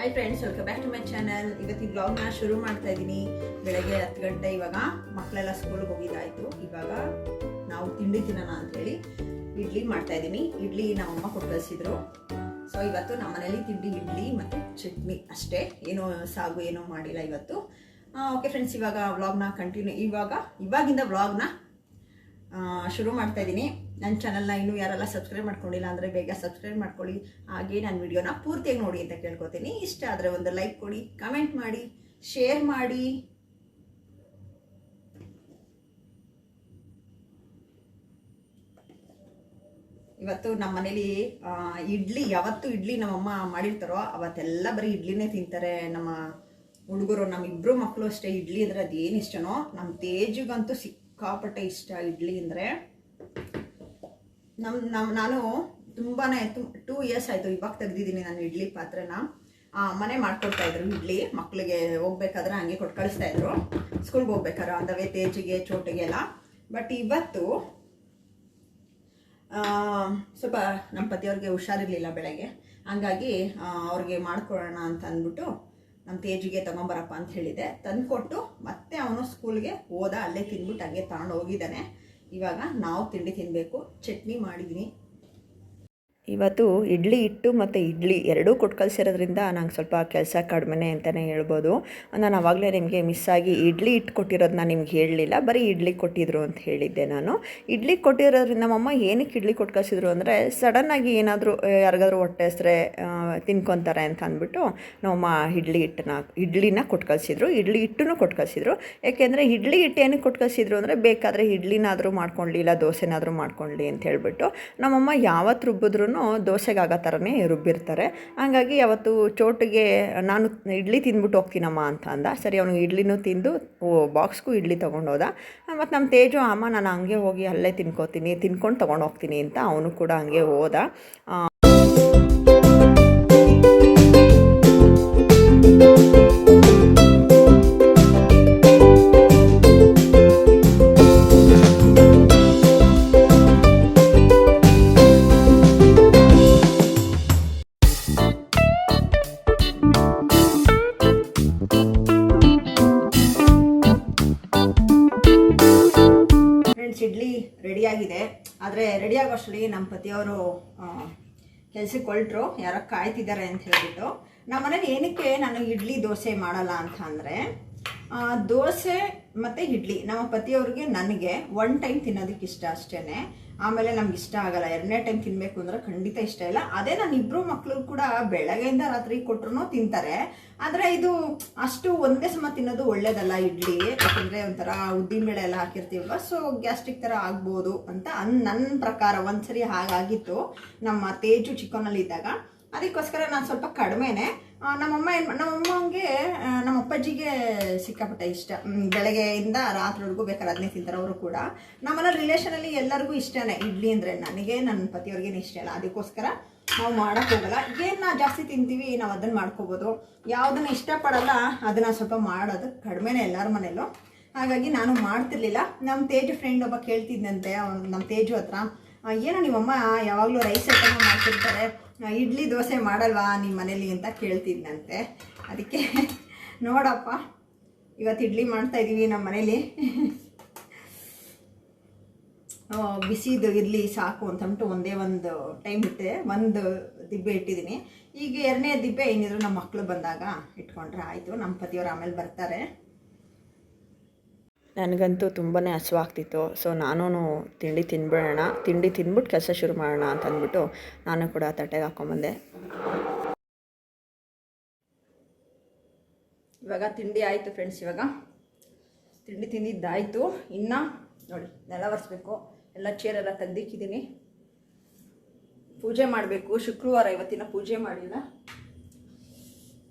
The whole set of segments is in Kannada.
Hi friends welcome back to my channel ಇವತ್ತಿನ ಬ್ಲಾಗ್ನ ಶುರು ಮಾಡ್ತಾ ಇದ್ದೀನಿ ಬೆಳಗ್ಗೆ ಹತ್ತು ಗಂಟೆ ಇವಾಗ ಮಕ್ಕಳೆಲ್ಲ ಸ್ಕೂಲ್ಗೆ ಹೋಗಿದ್ದಾಯಿತು. ಇವಾಗ ನಾವು ತಿಂಡಿ ತಿನ್ನೋಣ ಅಂಥೇಳಿ ಇಡ್ಲಿ ಮಾಡ್ತಾ ಇದ್ದೀನಿ ಇಡ್ಲಿ ನಮ್ಮಮ್ಮ ಕೊಟ್ಟು ಕಳಿಸಿದ್ರು. ಸೊ ಇವತ್ತು ನಮ್ಮ ಮನೇಲಿ ತಿಂಡಿ ಇಡ್ಲಿ ಮತ್ತು ಚಟ್ನಿ ಅಷ್ಟೇ. ಏನೋ ಸಾಗು ಏನೋ ಮಾಡಿಲ್ಲ ಇವತ್ತು. ಓಕೆ ಫ್ರೆಂಡ್ಸ್ ಇವಾಗ ವ್ಲಾಗ್ನ ಕಂಟಿನ್ಯೂ ಇವಾಗ ಇವಾಗಿಂದ ವ್ಲಾಗ್ನ ಶುರು ಮಾಡ್ತಾ ಇದ್ದೀನಿ ನನ್ನ ಚಾನಲ್ನ ಇನ್ನೂ ಯಾರೆಲ್ಲ ಸಬ್ಸ್ಕ್ರೈಬ್ ಮಾಡ್ಕೊಂಡಿಲ್ಲ ಅಂದರೆ ಬೇಗ ಸಬ್ಸ್ಕ್ರೈಬ್ ಮಾಡ್ಕೊಳ್ಳಿ. ಹಾಗೆ ನನ್ನ ವಿಡಿಯೋನ ಪೂರ್ತಿಯಾಗಿ ನೋಡಿ ಅಂತ ಕೇಳ್ಕೊತೀನಿ. ಇಷ್ಟ ಆದರೆ ಒಂದು ಲೈಕ್ ಕೊಡಿ ಕಮೆಂಟ್ ಮಾಡಿ ಶೇರ್ ಮಾಡಿ. ಇವತ್ತು ನಮ್ಮ ಮನೇಲಿ ಇಡ್ಲಿ ಯಾವತ್ತು ಇಡ್ಲಿ ನಮ್ಮಮ್ಮ ಮಾಡಿರ್ತಾರೋ ಅವತ್ತೆಲ್ಲ ಬರೀ ಇಡ್ಲಿನೇ ತಿಂತಾರೆ. ನಮ್ಮ ಹುಡುಗರು ನಮ್ಮ ಇಬ್ಬರು ಮಕ್ಕಳು ಅಷ್ಟೇ ಇಡ್ಲಿ ಅಂದರೆ ಅದೇನು ಇಷ್ಟನೋ ನಮ್ಮ ತೇಜಿಗಂತೂ ಸಿಕ್ಕಾಪಟ್ಟೆ ಇಷ್ಟ ಇಡ್ಲಿ ಅಂದರೆ. ನಮ್ಮ ನಮ್ಮ ನಾನು ತುಂಬಾ ಟೂ ಇಯರ್ಸ್ ಆಯಿತು ಇವಾಗ ತೆಗ್ದಿದ್ದೀನಿ ನಾನು ಇಡ್ಲಿ ಪಾತ್ರನ. ಮನೆ ಮಾಡ್ಕೊಡ್ತಾ ಇದ್ರು ಇಡ್ಲಿ. ಮಕ್ಕಳಿಗೆ ಹೋಗ್ಬೇಕಾದ್ರೆ ಹಂಗೆ ಕೊಟ್ಟು ಕಳಿಸ್ತಾ ಇದ್ರು. ಸ್ಕೂಲ್ಗೆ ಹೋಗ್ಬೇಕಾದ್ರೆ ಅಂದವೇ ತೇಜಿಗೆ ಚೋಟಿಗೆ ಎಲ್ಲ. ಬಟ್ ಇವತ್ತು ಸ್ವಲ್ಪ ನಮ್ಮ ಪತಿಯವ್ರಿಗೆ ಹುಷಾರಿರಲಿಲ್ಲ ಬೆಳಗ್ಗೆ. ಹಂಗಾಗಿ ಅವ್ರಿಗೆ ಮಾಡ್ಕೊಡೋಣ ಅಂತ ಅಂದ್ಬಿಟ್ಟು ನಮ್ಮ ತೇಜಿಗೆ ತಗೊಂಬರಪ್ಪ ಅಂತ ಹೇಳಿದೆ. ತಂದುಕೊಟ್ಟು ಮತ್ತೆ ಅವನು ಸ್ಕೂಲ್ಗೆ ಹೋದ, ಅಲ್ಲೇ ತಿಂದ್ಬಿಟ್ಟು ಹಂಗೆ ತಗೊಂಡು ಹೋಗಿದ್ದಾನೆ ಇವಾಗ ನಾವು ತಿಂಡಿ ತಿನ್ನಬೇಕು ಚಟ್ನಿ ಮಾಡಿದ್ದೀನಿ. ಇವತ್ತು ಇಡ್ಲಿ ಇಟ್ಟು ಮತ್ತು ಇಡ್ಲಿ ಎರಡೂ ಕೊಟ್ಟು ಕಳಿಸಿರೋದ್ರಿಂದ ನಂಗೆ ಸ್ವಲ್ಪ ಕೆಲಸ ಕಡಿಮೆ ಅಂತಲೇ ಹೇಳ್ಬೋದು. ನಾನು ಆವಾಗಲೇ ನಿಮಗೆ ಮಿಸ್ ಆಗಿ ಇಡ್ಲಿ ಹಿಟ್ಟು ಕೊಟ್ಟಿರೋದನ್ನ ನಿಮ್ಗೆ ಹೇಳಲಿಲ್ಲ. ಬರೀ ಇಡ್ಲಿ ಕೊಟ್ಟಿದ್ರು ಅಂತ ಹೇಳಿದ್ದೆ ನಾನು. ಇಡ್ಲಿ ಕೊಟ್ಟಿರೋದ್ರಿಂದ ನಮ್ಮಮ್ಮ ಏನಕ್ಕೆ ಇಡ್ಲಿ ಕೊಟ್ಟು ಕಳಿಸಿದ್ರು ಅಂದರೆ ಸಡನ್ನಾಗಿ ಏನಾದರೂ, ಯಾರಿಗಾದ್ರೂ ಹೊಟ್ಟೆ ಹೆಸ್ರೆ ತಿನ್ಕೊತಾರೆ ಅಂತ ಅಂದ್ಬಿಟ್ಟು ನಮ್ಮಮ್ಮ ಇಡ್ಲಿ ಹಿಟ್ಟನ್ನ, ಇಡ್ಲಿನ ಕೊಟ್ಟು ಕಳಿಸಿದ್ರು ಇಡ್ಲಿ ಹಿಟ್ಟನ್ನು ಕೊಟ್ಟು ಕಳಿಸಿದ್ರು ಯಾಕೆಂದರೆ ಇಡ್ಲಿ ಹಿಟ್ಟು ಏನಕ್ಕೆ ಕೊಟ್ಟು ಕಳಿಸಿದ್ರು ಅಂದರೆ ಬೇಕಾದರೆ ಇಡ್ಲಿನಾದರೂ ಮಾಡ್ಕೊಳ್ಳಿ ಇಲ್ಲ ದೋಸೆನಾದರೂ ಮಾಡ್ಕೊಳ್ಳಿ ಅಂತ ಹೇಳ್ಬಿಟ್ಟು ನಮ್ಮಮ್ಮ ಯಾವತ್ತು ರುಬ್ಬಿದ್ರೂ ದೋಸೆಗೆ ಆಗೋ ಥರನೇ ರುಬ್ಬಿರ್ತಾರೆ. ಹಾಗಾಗಿ ಯಾವತ್ತು ಚೋಟಿಗೆ ನಾನು ಇಡ್ಲಿ ತಿಂದ್ಬಿಟ್ಟು ಹೋಗ್ತೀನಮ್ಮ ಅಂತ ಅಂದ. ಸರಿ ಅವನಿಗೆ ಇಡ್ಲಿನೂ ತಿಂದು ಬಾಕ್ಸ್ಗೂ ಇಡ್ಲಿ ತೊಗೊಂಡೋದ. ಮತ್ತು ನಮ್ಮ ತೇಜು, ಅಮ್ಮ, ನಾನು ಹಂಗೆ ಹೋಗಿ ಅಲ್ಲೇ ತಿನ್ಕೋತೀನಿ, ತಿನ್ಕೊಂಡು ತೊಗೊಂಡು ಹೋಗ್ತೀನಿ ಅಂತ ಅವನು ಕೂಡ ಹಂಗೆ ಹೋದ. ಆದರೆ ರೆಡಿ ಆಗೋಷ್ಟರಲ್ಲಿ ನಮ್ಮ ಪತಿಯವರು ಕೆಲಸಕ್ಕೆ ಹೊರಟ್ರು ಯಾರೋ ಕಾಯ್ತಿದ್ದಾರೆ ಅಂತ ಹೇಳಿಬಿಟ್ಟು. ನಮ್ಮ ಮನೇಲಿ ಏನಕ್ಕೆ ನಾನು ಇಡ್ಲಿ ದೋಸೆ ಮಾಡಲ್ಲ ಅಂತ ಅಂದರೆ ದೋಸೆ ಮತ್ತು ಇಡ್ಲಿ ನಮ್ಮ ಪತಿಯವ್ರಿಗೆ ನನಗೆ ಒನ್ ಟೈಮ್ ತಿನ್ನೋದಕ್ಕೆ ಇಷ್ಟ ಅಷ್ಟೇ ಆಮೇಲೆ ನಮ್ಗೆ ಇಷ್ಟ ಆಗಲ್ಲ. ಎರಡನೇ ಟೈಮ್ ತಿನ್ನಬೇಕು ಅಂದ್ರೆ ಖಂಡಿತ ಇಷ್ಟ ಇಲ್ಲ. ಅದೇ ನಾನು ಇಬ್ಬರು ಮಕ್ಕಳು ಕೂಡ ಬೆಳಗ್ಗೆಯಿಂದ ರಾತ್ರಿ ಕೊಟ್ರು ತಿಂತಾರೆ. ಆದರೆ ಇದು ಅಷ್ಟು ಒಂದೇ ಸಮ ತಿನ್ನೋದು ಒಳ್ಳೇದಲ್ಲ ಇಡ್ಲಿ. ಯಾಕಂದರೆ ಒಂಥರ ಉದ್ದಿನ ಬೇಳೆ ಎಲ್ಲ ಹಾಕಿರ್ತೀವಲ್ವ? ಸೊ ಗ್ಯಾಸ್ಟ್ರಿಕ್ ಥರ ಆಗ್ಬೋದು ಅಂತ ಅನ್ ನನ್ನ ಪ್ರಕಾರ ಒಂದ್ಸರಿ ಹಾಗಾಗಿತ್ತು. ನಮ್ಮ ತೇಜು ಚಿಕ್ಕನಲ್ಲಿದ್ದಾಗ ಅದಕ್ಕೋಸ್ಕರ ನಾನು ಸ್ವಲ್ಪ ಕಡಿಮೆನೆ ನಮ್ಮಮ್ಮ ಏನು ನಮ್ಮಮ್ಮಂಗೆ ನಮ್ಮ ಅಪ್ಪಾಜಿಗೆ ಸಿಕ್ಕಾಪಟ್ಟೆ ಇಷ್ಟ. ಬೆಳಗ್ಗೆಯಿಂದ ರಾತ್ರಿವರೆಗೂ ಬೇಕಾದ್ರೆ ಅದನ್ನೇ ತಿಂತಾರೆ ಅವರು ಕೂಡ. ನಮ್ಮನ್ನ ರಿಲೇಷನಲ್ಲಿ ಎಲ್ಲರಿಗೂ ಇಷ್ಟನೇ. ಇಡ್ಲಿ ಅಂದರೆ ನನಗೆ ನನ್ನ ಪತಿಯವ್ರಿಗೇನು ಇಷ್ಟ ಇಲ್ಲ. ಅದಕ್ಕೋಸ್ಕರ ನಾವು ಮಾಡೋಕ್ಕೆ ಹೋಗಲ್ಲ. ಏನು ಜಾಸ್ತಿ ತಿಂತೀವಿ, ನಾವು ಅದನ್ನು ಮಾಡ್ಕೋಬೋದು. ಯಾವುದನ್ನು ಇಷ್ಟಪಡಲ್ಲ, ಅದನ್ನು ಸ್ವಲ್ಪ ಮಾಡೋದು ಕಡಿಮೆನೇ ಎಲ್ಲರ ಮನೆಯಲ್ಲೂ ಹಾಗಾಗಿ ನಾನು ಮಾಡ್ತಿರ್ಲಿಲ್ಲ. ನಮ್ಮ ತೇಜು ಫ್ರೆಂಡ್ ಒಬ್ಬ ಕೇಳ್ತಿದ್ದಂತೆ ನಮ್ಮ ತೇಜು ಹತ್ರ ಏನೋ ನಿಮ್ಮಮ್ಮ ಯಾವಾಗಲೂ ರೈಸ್ ಐಟಮ್ ಮಾಡ್ತಿರ್ತಾರೆ? ಇಡ್ಲಿ ದೋಸೆ ಮಾಡಲ್ವಾ ನಿಮ್ಮ ಮನೇಲಿ ಅಂತ ಕೇಳ್ತಿದ್ದಂತೆ ಅದಕ್ಕೆ ನೋಡಪ್ಪ, ಇವತ್ತು ಇಡ್ಲಿ ಮಾಡ್ತಾ ಇದ್ದೀವಿ ನಮ್ಮ ಮನೇಲಿ. ಬಿಸಿದು ಇರಲಿ ಸಾಕು ಅಂತ ಅಂದ್ಬಿಟ್ಟು ಒಂದೇ ಒಂದು ಟೈಮ್ ಇಟ್ಟೆ ಒಂದು ದಿಬ್ಬೆ ಇಟ್ಟಿದ್ದೀನಿ. ಈಗ ಎರಡನೇ ದಿಬ್ಬೆ ಏನಿದ್ರು ನಮ್ಮ ಮಕ್ಕಳು ಬಂದಾಗ ಇಟ್ಕೊಂಡ್ರೆ ಆಯಿತು. ನಮ್ಮ ಪತಿಯವರು ಆಮೇಲೆ ಬರ್ತಾರೆ. ನನಗಂತೂ ತುಂಬಾ ಹಸುವಾಗ್ತಿತ್ತು. ಸೊ ನಾನು ತಿಂಡಿ ತಿನ್ಬಿಡೋಣ, ತಿಂಡಿ ತಿಂದ್ಬಿಟ್ಟು ಕೆಲಸ ಶುರು ಮಾಡೋಣ ಅಂತ ಅಂದ್ಬಿಟ್ಟು ನಾನು ಕೂಡ ತಟ್ಟೆಗೆ ಹಾಕ್ಕೊಂಬಂದೆ ಇವಾಗ ತಿಂಡಿ ಆಯಿತು ಫ್ರೆಂಡ್ಸ್ ಇವಾಗ. ತಿಂಡಿ ತಿಂದಿದ್ದಾಯಿತು. ಇನ್ನು ನೋಡಿ, ನೆಲ ಒರೆಸ್ಬೇಕು. ಎಲ್ಲ ಚೇರೆಲ್ಲ ತೆಗ್ದಿಕ್ಕಿದ್ದೀನಿ ಪೂಜೆ ಮಾಡಬೇಕು. ಶುಕ್ರವಾರ ಇವತ್ತಿನ ಪೂಜೆ ಮಾಡಿಲ್ಲ.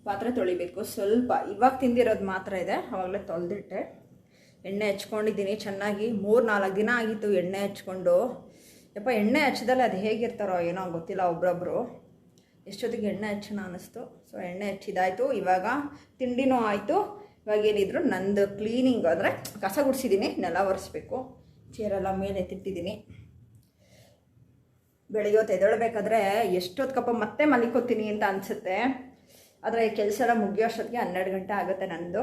ಪಾತ್ರೆ ತೊಳಿಬೇಕು. ಸ್ವಲ್ಪ ಇವಾಗ ತಿಂದಿರೋದು ಮಾತ್ರ ಇದೆ. ಅವಾಗಲೇ ತೊಳೆದಿಟ್ಟೆ. ಎಣ್ಣೆ ಹಚ್ಕೊಂಡಿದ್ದೀನಿ, ಚೆನ್ನಾಗಿ ಮೂರು ನಾಲ್ಕು ದಿನ ಆಗಿತ್ತು ಎಣ್ಣೆ ಹಚ್ಕೊಂಡು. ಯಪ್ಪ, ಎಣ್ಣೆ ಹಚ್ಚಿದಲ್ಲ ಅದು ಹೇಗಿರ್ತಾರೋ ಏನೋ ಗೊತ್ತಿಲ್ಲ ಒಬ್ರೊಬ್ರು. ಎಷ್ಟೊತ್ತಿಗೆ ಎಣ್ಣೆ ಹಚ್ಚೋಣ ಅನ್ನಿಸ್ತು ಸೊ ಎಣ್ಣೆ ಹಚ್ಚಿದಾಯಿತು. ಇವಾಗ ತಿಂಡಿನೂ ಆಯಿತು. ಇವಾಗ ಏನಿದ್ರು ನಂದು ಕ್ಲೀನಿಂಗ್ ಅಂದರೆ ಕಸ ಗುಡಿಸಿದ್ದೀನಿ ನೆಲ ಒರೆಸ್ಬೇಕು. ಚೇರೆಲ್ಲ ಮೇಲೆ ಎತ್ತಿಟ್ಟಿದ್ದೀನಿ ಬೆಳಿಗ್ಗೆ ಎದ್ದೇಳಬೇಕಾದ್ರೆ ಎಷ್ಟೊತ್ಕಪ್ಪ ಮತ್ತೆ ಮಲಿಕೋತೀನಿ ಅಂತ ಅನಿಸುತ್ತೆ. ಆದರೆ ಕೆಲಸ ಎಲ್ಲ ಮುಗಿಯೋಷ್ಟೊತ್ತಿಗೆ ಹನ್ನೆರಡು ಗಂಟೆ ಆಗುತ್ತೆ ನನ್ನದು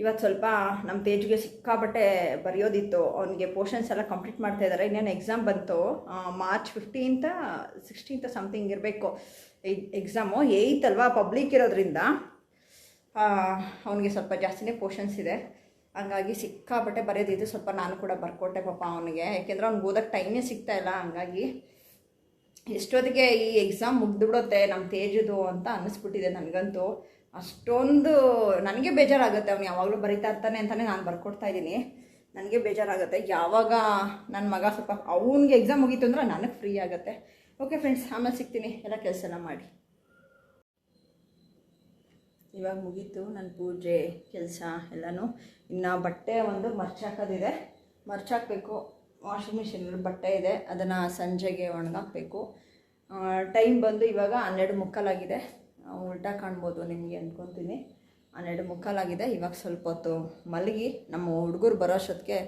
ಇವತ್ತು ಸ್ವಲ್ಪ ನಮ್ಮ ತೇಜ್ಗೆ ಸಿಕ್ಕಾಬಟ್ಟೆ ಬರೆಯೋದಿತ್ತು. ಅವನಿಗೆ ಪೋರ್ಷನ್ಸ್ ಎಲ್ಲ ಕಂಪ್ಲೀಟ್ ಮಾಡ್ತಾ ಇದ್ದಾರೆ ಇನ್ನೇನು ಎಕ್ಸಾಮ್ ಬಂತು. ಮಾರ್ಚ್ ಫಿಫ್ಟೀನ್ತ ಸಿಕ್ಸ್ಟೀನ್ತ ಸಮಥಿಂಗ್ ಇರಬೇಕು. ಎಕ್ಸಾಮು ಏಯ್ತ್ ಅಲ್ವಾ ಪಬ್ಲಿಕ್ ಇರೋದ್ರಿಂದ. ಅವನಿಗೆ ಸ್ವಲ್ಪ ಜಾಸ್ತಿನೇ ಪೋರ್ಷನ್ಸ್ ಇದೆ. ಹಂಗಾಗಿ ಸಿಕ್ಕಾಬಟ್ಟೆ ಬರೆಯೋದಿದ್ದು ಸ್ವಲ್ಪ ನಾನು ಕೂಡ ಬರ್ಕೊಟ್ಟೆ ಪಾಪ ಅವನಿಗೆ. ಯಾಕೆಂದರೆ ಅವ್ನಿಗೆ ಓದೋಕ್ಕೆ ಟೈಮೇ ಸಿಗ್ತಾ ಇಲ್ಲ. ಹಂಗಾಗಿ ಎಷ್ಟೊತ್ತಿಗೆ ಈ ಎಕ್ಸಾಮ್ ಮುಗ್ದುಬಿಡುತ್ತೆ ನಮ್ಮ ತೇಜದು ಅಂತ ಅನ್ನಿಸ್ಬಿಟ್ಟಿದೆ ನನಗಂತೂ. ಅಷ್ಟೊಂದು ನನಗೆ ಬೇಜಾರಾಗುತ್ತೆ, ಅವ್ನು ಯಾವಾಗಲೂ ಬರಿತಾ ಇರ್ತಾನೆ ಅಂತಲೇ ನಾನು ಬರ್ಕೊಡ್ತಾ ಇದ್ದೀನಿ. ನನಗೆ ಬೇಜಾರಾಗುತ್ತೆ. ಯಾವಾಗ ನನ್ನ ಮಗ ಸ್ವಲ್ಪ ಅವನಿಗೆ ಎಕ್ಸಾಮ್ ಮುಗೀತು ಅಂದ್ರೆ ನನಗೆ ಫ್ರೀ ಆಗುತ್ತೆ. ಓಕೆ ಫ್ರೆಂಡ್ಸ್ ಆಮೇಲೆ ಸಿಗ್ತೀನಿ. ಎಲ್ಲ ಕೆಲಸ ಎಲ್ಲ ಮಾಡಿ. ಇವಾಗ ಮುಗೀತು ನನ್ನ ಪೂಜೆ, ಕೆಲಸ ಎಲ್ಲನೂ. ಇನ್ನು ಬಟ್ಟೆ ಒಂದು ಮರ್ಚಾಕೋದಿದೆ. ಮರ್ಚಾಕಬೇಕು. ವಾಷಿಂಗ್ ಮಿಷಿನಲ್ಲಿ ಬಟ್ಟೆ ಇದೆ. ಅದನ್ನು ಸಂಜೆಗೆ ಒಣಗಾಕಬೇಕು. ಟೈಮ್ ಬಂದು ಇವಾಗ ಹನ್ನೆರಡು ಮುಕ್ಕಾಲಾಗಿದೆ. ಉಲ್ಟಾ ಕಾಣ್ಬೋದು ನಿಮಗೆ ಅಂದ್ಕೊತೀನಿ ಹನ್ನೆರಡು ಮುಕ್ಕಾಲಾಗಿದೆ, ಇವಾಗ ಸ್ವಲ್ಪ ಹೊತ್ತು ಮಲಗಿ. ನಮ್ಮ ಹುಡುಗರು ಬರೋ ಅಷ್ಟೊತ್ತಿಗೆ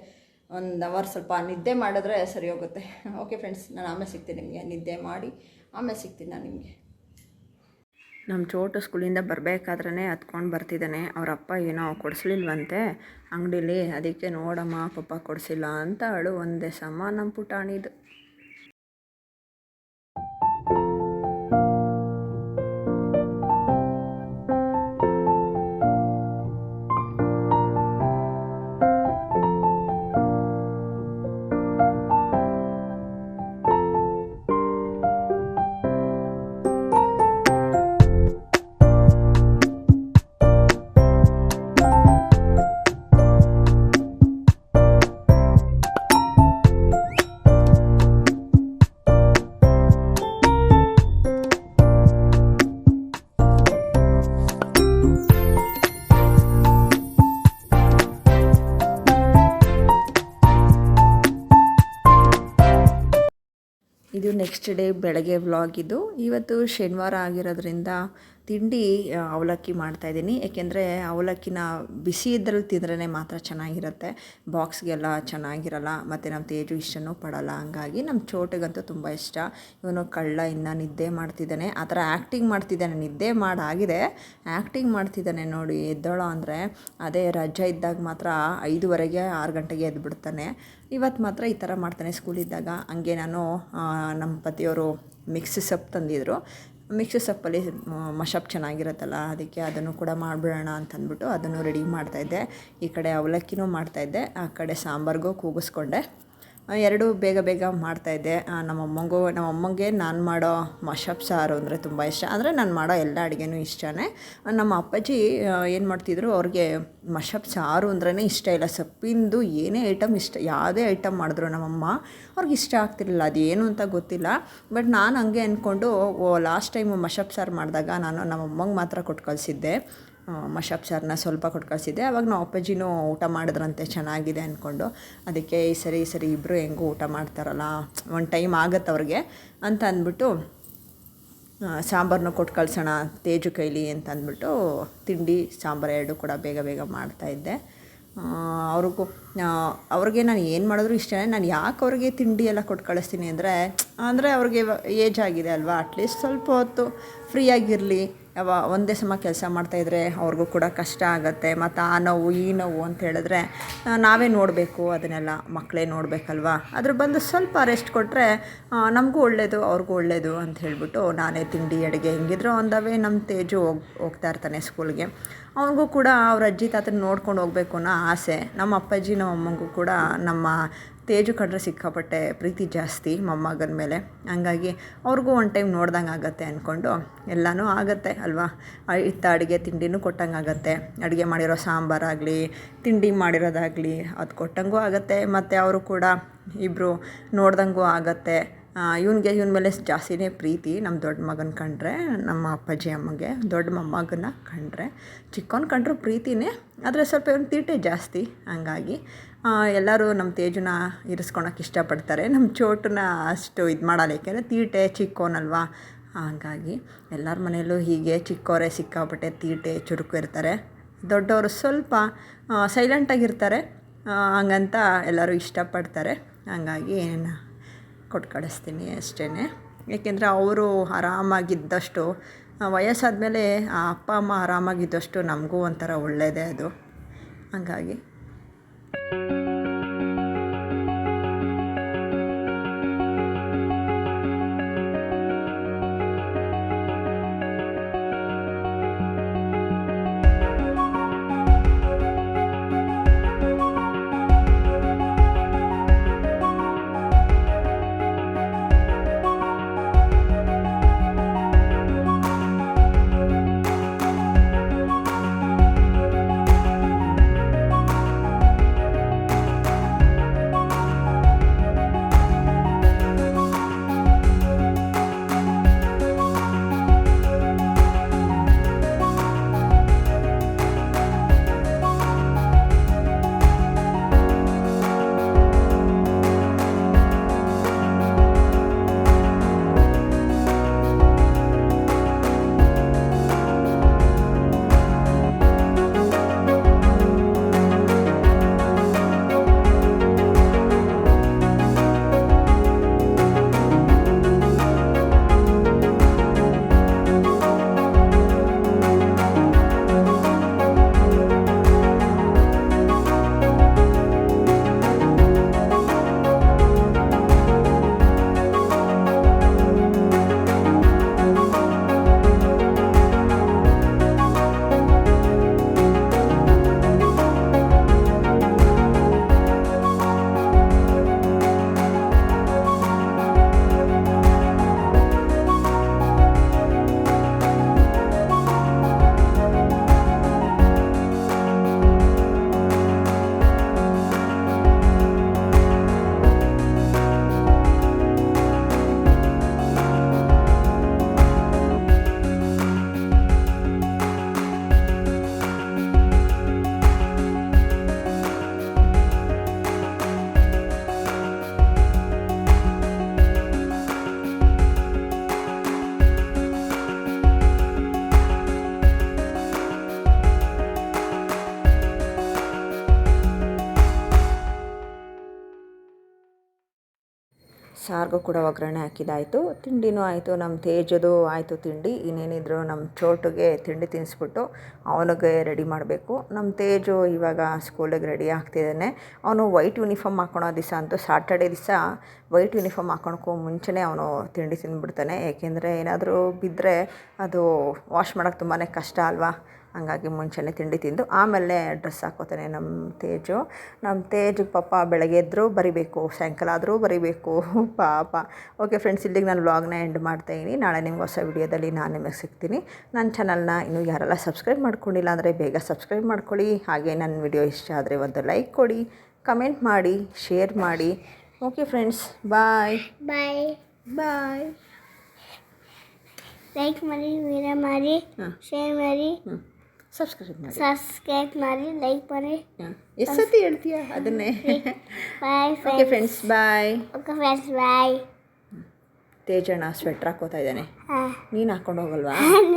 ಒಂದು ಅವರ್ ಸ್ವಲ್ಪ ನಿದ್ದೆ ಮಾಡಿದ್ರೆ ಸರಿ ಹೋಗುತ್ತೆ. ಓಕೆ ಫ್ರೆಂಡ್ಸ್ ನಾನು ಆಮೇಲೆ ಸಿಗ್ತೀನಿ ನಿಮಗೆ. ನಿದ್ದೆ ಮಾಡಿ ಆಮೇಲೆ ಸಿಗ್ತೀನಿ ನಾನು ನಿಮಗೆ. ನಮ್ಮ ಚೋಟ ಸ್ಕೂಲಿಂದ ಬರಬೇಕಾದ್ರೇ ಹತ್ಕೊಂಡು ಬರ್ತಿದ್ದಾನೆ. ಅವ್ರ ಅಪ್ಪ ಏನೋ ಕೊಡಿಸ್ಲಿಲ್ವಂತೆ. ಅಂಗಡೀಲಿ, ಅದಕ್ಕೆ ನೋಡಮ್ಮ ಪಪ್ಪ ಕೊಡಿಸಿಲ್ಲ ಅಂತ ಅಳು ಒಂದೇ ಸಮ ನಮ್ಮ ಪುಟಾಣಿದು. ನೆಕ್ಸ್ಟ್ ಡೇ ಬೆಳಗ್ಗೆ ವ್ಲಾಗ್ ಇದು. ಇವತ್ತು ಶನಿವಾರ ಆಗಿರೋದ್ರಿಂದ ತಿಂಡಿ ಅವಲಕ್ಕಿ ಮಾಡ್ತಾಯಿದ್ದೀನಿ ಏಕೆಂದರೆ ಅವಲಕ್ಕಿನ ಬಿಸಿ ಇದ್ರಲ್ಲಿ ತಿಂದ್ರೇ ಮಾತ್ರ ಚೆನ್ನಾಗಿರುತ್ತೆ. ಬಾಕ್ಸ್ಗೆಲ್ಲ ಚೆನ್ನಾಗಿರಲ್ಲ, ಮತ್ತು ನಮ್ಮ ತೇಜು ಇಷ್ಟನೂ ಪಡಲ್ಲ. ಹಂಗಾಗಿ ನಮ್ಮ ಚೋಟಿಗಂತೂ ತುಂಬ ಇಷ್ಟ. ಇವನು ಕಳ್ಳ ಇನ್ನು ನಿದ್ದೆ ಮಾಡ್ತಿದ್ದಾನೆ. ಆ ಥರ ಆ್ಯಕ್ಟಿಂಗ್ ಮಾಡ್ತಿದ್ದಾನೆ. ನಿದ್ದೆ ಮಾಡಾಗಿದೆ. ಆ್ಯಕ್ಟಿಂಗ್ ಮಾಡ್ತಿದ್ದಾನೆ ನೋಡಿ, ಎದ್ದೋಳ ಅಂದರೆ ಅದೇ ರಜೆ ಇದ್ದಾಗ ಮಾತ್ರ ಐದುವರೆಗೆ ಆರು ಗಂಟೆಗೆ ಎದ್ಬಿಡ್ತಾನೆ. ಇವತ್ತು ಮಾತ್ರ ಈ ಥರ ಮಾಡ್ತಾನೆ ಸ್ಕೂಲಿದ್ದಾಗ ಹಂಗೆ ನಾನು ನಮ್ಮ ಪತಿಯವರು ಮಿಕ್ಸ್ ಸೊಪ್ಪು ತಂದಿದ್ರು. ಮಿಕ್ಸ್ ಸೊಪ್ಪಲ್ಲಿ ಮಶಪ್ ಚೆನ್ನಾಗಿರುತ್ತಲ್ಲ, ಅದಕ್ಕೆ ಅದನ್ನು ಕೂಡ ಮಾಡಿಬಿಡೋಣ ಅಂತಂದ್ಬಿಟ್ಟು ಅದನ್ನು ರೆಡಿ ಮಾಡ್ತಾಯಿದ್ದೆ ಈ ಕಡೆ ಅವಲಕ್ಕಿನೂ ಮಾಡ್ತಾಯಿದ್ದೆ ಆ ಕಡೆ ಸಾಂಬಾರಿಗೂ ಕೂಗಿಸ್ಕೊಂಡೆ. ಎರಡು ಬೇಗ ಬೇಗ ಮಾಡ್ತಾಯಿದ್ದೆ ನಮ್ಮ ಅಮ್ಮಂಗೂ, ನಮ್ಮ ಅಮ್ಮಂಗೆ ನಾನು ಮಾಡೋ ಮಶಪ್ ಸಾರು ಅಂದರೆ ತುಂಬ ಇಷ್ಟ. ಅಂದರೆ ನಾನು ಮಾಡೋ ಎಲ್ಲ ಅಡುಗೆನೂ ಇಷ್ಟನೇ. ನಮ್ಮ ಅಪ್ಪಾಜಿ ಏನು ಮಾಡ್ತಿದ್ರು, ಅವ್ರಿಗೆ ಮಶಪ್ ಸಾರು ಅಂದ್ರೇ ಇಷ್ಟ ಇಲ್ಲ. ಸೊಪ್ಪಿಂದು ಏನೇ ಐಟಮ್ ಇಷ್ಟ, ಯಾವುದೇ ಐಟಮ್ ಮಾಡಿದ್ರು ನಮ್ಮಮ್ಮ ಅವ್ರಿಗೆ ಇಷ್ಟ ಆಗ್ತಿರಲಿಲ್ಲ. ಅದೇನು ಅಂತ ಗೊತ್ತಿಲ್ಲ. ಬಟ್ ನಾನು ಹಂಗೆ ಅಂದ್ಕೊಂಡು ಲಾಸ್ಟ್ ಟೈಮು ಮಶಪ್ ಸಾರು ಮಾಡಿದಾಗ ನಾನು ನಮ್ಮ ಅಮ್ಮಂಗೆ ಮಾತ್ರ ಕೊಟ್ಟು ಕಳಿಸಿದ್ದೆ. ಮಶಪ್ ಸಾರನ್ನ ಸ್ವಲ್ಪ ಕೊಟ್ಟು ಕಳಿಸಿದ್ದೆ. ಅವಾಗ ನಾವು ಅಪ್ಪಾಜಿನೂ ಊಟ ಮಾಡಿದ್ರಂತೆ, ಚೆನ್ನಾಗಿದೆ ಅಂದ್ಕೊಂಡು ಅದಕ್ಕೆ ಈ ಸರಿ ಈ ಸರಿ ಇಬ್ಬರು ಹೆಂಗೂ ಊಟ ಮಾಡ್ತಾರಲ್ಲ, ಒಂದು ಟೈಮ್ ಆಗತ್ತೆ ಅವ್ರಿಗೆ ಅಂತ ಅಂದ್ಬಿಟ್ಟು ಸಾಂಬಾರನ್ನ ಕೊಟ್ಟು ಕಳ್ಸೋಣ, ತೇಜು ಕೈಲಿ ಅಂತ ಅಂದ್ಬಿಟ್ಟು ತಿಂಡಿ, ಸಾಂಬಾರು ಎರಡು ಕೂಡ ಬೇಗ ಬೇಗ ಮಾಡ್ತಾಯಿದ್ದೆ ಅವ್ರಿಗೂ ಅವ್ರಿಗೆ ನಾನು ಏನು ಮಾಡಿದ್ರು ಇಷ್ಟನೇ ನಾನು ಯಾಕೆ ಅವ್ರಿಗೆ ತಿಂಡಿ ಎಲ್ಲ ಕೊಟ್ಟು ಕಳಿಸ್ತೀನಿ ಅಂದರೆ ಅಂದರೆ ಅವ್ರಿಗೆ ಏಜ್ ಆಗಿದೆ ಅಲ್ವಾ? ಅಟ್ಲೀಸ್ಟ್ ಸ್ವಲ್ಪ ಹೊತ್ತು ಫ್ರೀಯಾಗಿರಲಿ ಯಾವ ಒಂದೇ ಸಮ ಕೆಲಸ ಮಾಡ್ತಾಯಿದ್ರೆ ಅವ್ರಿಗೂ ಕೂಡ ಕಷ್ಟ ಆಗುತ್ತೆ, ಮತ್ತು ಆ ನೋವು, ಈ ನೋವು ಅಂತ ಹೇಳಿದ್ರೆ ನಾವೇ ನೋಡಬೇಕು, ಅದನ್ನೆಲ್ಲ ಮಕ್ಕಳೇ ನೋಡಬೇಕಲ್ವಾ? ಅದ್ರ ಬಂದು ಸ್ವಲ್ಪ ರೆಸ್ಟ್ ಕೊಟ್ಟರೆ ನಮಗೂ ಒಳ್ಳೆಯದು ಅವ್ರಿಗೂ ಒಳ್ಳೆಯದು ಅಂತ ಹೇಳಿಬಿಟ್ಟು ನಾನೇ ತಿಂಡಿ, ಅಡುಗೆ ಹೆಂಗಿದ್ರು ಒಂದವೇ ನಮ್ಮ ತೇಜು ಹೋಗಿ, ಹೋಗ್ತಾ ಇರ್ತಾನೆ ಸ್ಕೂಲ್ಗೆ ಅವನಿಗೂ ಕೂಡ ಅವ್ರ ಅಜ್ಜಿ ತಾತನ ನೋಡ್ಕೊಂಡು ಹೋಗ್ಬೇಕು ಅನ್ನೋ ಆಸೆ. ನಮ್ಮ ಅಪ್ಪಾಜಿ, ನಮ್ಮ ಅಮ್ಮಂಗೂ ಕೂಡ ನಮ್ಮ ತೇಜು ಕಂಡ್ರೆ ಸಿಕ್ಕಾಪಟ್ಟೆ ಪ್ರೀತಿ ಜಾಸ್ತಿ ಮೊಮ್ಮಗನ ಮೇಲೆ. ಹಂಗಾಗಿ ಅವ್ರಿಗೂ ಒಂದು ಟೈಮ್ ನೋಡ್ದಂಗೆ ಆಗತ್ತೆ ಅಂದ್ಕೊಂಡು ಎಲ್ಲನೂ ಆಗತ್ತೆ ಅಲ್ವಾ? ಇತ್ತ ಅಡುಗೆ ತಿಂಡಿನೂ ಕೊಟ್ಟಂಗೆ ಆಗತ್ತೆ. ಅಡುಗೆ ಮಾಡಿರೋ ಸಾಂಬಾರಾಗಲಿ ತಿಂಡಿ ಮಾಡಿರೋದಾಗಲಿ ಅದು ಕೊಟ್ಟಂಗೂ ಆಗತ್ತೆ. ಮತ್ತು ಅವರು ಕೂಡ ಇಬ್ಬರು ನೋಡ್ದಂಗೂ ಆಗತ್ತೆ. ಇವನಿಗೆ ಇವನ ಮೇಲೆ ಜಾಸ್ತಿನೇ ಪ್ರೀತಿ ನಮ್ಮ ದೊಡ್ಡ ಮಗನ ಕಂಡ್ರೆ, ನಮ್ಮ ಅಪ್ಪಾಜಿ ಅಮ್ಮಗೆ. ದೊಡ್ಡ ಮೊಮ್ಮಗನ ಕಂಡ್ರೆ ಚಿಕ್ಕವನ ಕಂಡ್ರೂ ಪ್ರೀತಿನೇ, ಆದರೆ ಸ್ವಲ್ಪ ಇವನು ತೀಟೆ ಜಾಸ್ತಿ. ಹಂಗಾಗಿ ಎಲ್ಲರೂ ನಮ್ಮ ತೇಜುನ ಇರಿಸ್ಕೊಳಕ್ಕೆ ಇಷ್ಟಪಡ್ತಾರೆ. ನಮ್ಮ ಚೋಟನ್ನ ಅಷ್ಟು ಇದು ಮಾಡಲ್ಲ ಏಕೆಂದರೆ ತೀಟೆ ಚಿಕ್ಕೋನಲ್ವಾ? ಹಾಗಾಗಿ ಎಲ್ಲರ ಮನೆಯಲ್ಲೂ ಹೀಗೆ ಚಿಕ್ಕವರೇ ಸಿಕ್ಕಾಪಟ್ಟೆ ತೀಟೆ ಚುರುಕು ಇರ್ತಾರೆ. ದೊಡ್ಡವರು ಸ್ವಲ್ಪ ಸೈಲೆಂಟಾಗಿರ್ತಾರೆ ಹಂಗಂತ ಎಲ್ಲರೂ ಇಷ್ಟಪಡ್ತಾರೆ. ಹಂಗಾಗಿ ಕೊಟ್ಟು ಕಳಿಸ್ತೀನಿ ಅಷ್ಟೇ ಏಕೆಂದರೆ ಅವರು ಆರಾಮಾಗಿದ್ದಷ್ಟು ವಯಸ್ಸಾದಮೇಲೆ ಆ ಅಪ್ಪ ಅಮ್ಮ ಆರಾಮಾಗಿದ್ದಷ್ಟು ನಮಗೂ ಒಂಥರ ಒಳ್ಳೆಯದೇ ಅದು. ಹಂಗಾಗಿ Thank you. ಸಾರಿಗೂ ಕೂಡ ಒಗ್ಗರಣೆ ಹಾಕಿದ್ದಾಯಿತು. ತಿಂಡಿನೂ ಆಯಿತು ನಮ್ಮ ತೇಜದು ಆಯಿತು ತಿಂಡಿ. ಇನ್ನೇನಿದ್ರು ನಮ್ಮ ಚೋಟುಗೆ ತಿಂಡಿ ತಿನ್ನಿಸ್ಬಿಟ್ಟು ಅವನಿಗೆ ರೆಡಿ ಮಾಡಬೇಕು. ನಮ್ಮ ತೇಜು ಇವಾಗ ಸ್ಕೂಲಿಗೆ ರೆಡಿ ಆಗ್ತಿದ್ದಾನೆ. ಅವನು ವೈಟ್ ಯೂನಿಫಾರ್ಮ್ ಹಾಕೊಳೋ ದಿವಸ ಅಂತೂ ಸಾಟರ್ಡೆ ದಿವಸ ವೈಟ್ ಯೂನಿಫಾರ್ಮ್ ಹಾಕೊಳಕ್ಕೂ ಮುಂಚೆನೇ ಅವನು ತಿಂಡಿ ತಿಂದ್ಬಿಡ್ತಾನೆ ಏಕೆಂದರೆ ಏನಾದರೂ ಬಿದ್ದರೆ ಅದು ವಾಶ್ ಮಾಡೋಕ್ಕೆ ತುಂಬಾ ಕಷ್ಟ ಅಲ್ವಾ? ಹಂಗಾಗಿ ಮುಂಚೆನೇ ತಿಂಡಿ ತಿಂದು ಆಮೇಲೆ ಡ್ರೆಸ್ ಹಾಕೋತಾನೆ ನಮ್ಮ ತೇಜು. ನಮ್ಮ ತೇಜಿಗೆ ಪಾಪ ಬೆಳಗ್ಗೆ ಎದ್ದರೂ ಬರಿಬೇಕು ಸಾಯಂಕಾಲ ಆದರೂ ಬರಿಬೇಕು. ಪಾಪ. ಓಕೆ ಫ್ರೆಂಡ್ಸ್ ಇಲ್ಲಿಗೆ ನಾನು ವ್ಲಾಗ್ನ ಎಂಡ್ ಮಾಡ್ತಾಯಿದ್ದೀನಿ ನಾಳೆ ನಿಮ್ಗೆ ಹೊಸ ವಿಡಿಯೋದಲ್ಲಿ ನಾನು ನಿಮಗೆ ಸಿಗ್ತೀನಿ. ನನ್ನ ಚಾನಲ್ನ ಇನ್ನೂ ಯಾರೆಲ್ಲ ಸಬ್ಸ್ಕ್ರೈಬ್ ಮಾಡ್ಕೊಂಡಿಲ್ಲ ಅಂದರೆ ಬೇಗ ಸಬ್ಸ್ಕ್ರೈಬ್ ಮಾಡ್ಕೊಳ್ಳಿ. ಹಾಗೆ ನನ್ನ ವಿಡಿಯೋ ಇಷ್ಟ ಆದರೆ ಒಂದು ಲೈಕ್ ಕೊಡಿ ಕಮೆಂಟ್ ಮಾಡಿ ಶೇರ್ ಮಾಡಿ. Okay friends bye bye bye like ಮಾಡಿ ವಿಡಿಯೋ ಮಾಡಿ ಹಾಂ. ಶೇರ್ ಮಾಡಿ. ಹ್ಞೂ ಸಬ್ಸ್ಕ್ರೈಬ್ ಮಾಡಿ. ಸಬ್ಸ್ಕ್ರೈಬ್ ಮಾಡಿ ಲೈಕ್ ಮಾಡಿ. ಎಷ್ಟು ಸತಿ ಹೇಳ್ತೀಯ ಅದನ್ನೇ? Bye okay friends bye okay friends bye ತೇಜಣ್ಣ sweater ಹಾಕೋತಾ ಇದ್ದಾನೆ. ನೀನು ಹಾಕೊಂಡು ಹೋಗಲ್ವಾ?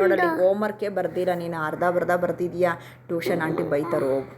ನೋಡಲ್ಲಿ ಹೋಮ್ವರ್ಕೇ ಬರ್ದಿರ ನೀನು? ಅರ್ಧ ಬರ್ದ ಬರ್ದಿದ್ಯಾ? ಟ್ಯೂಷನ್ ಆಂಟಿ ಬೈತಾರೆ ಹೋಗು.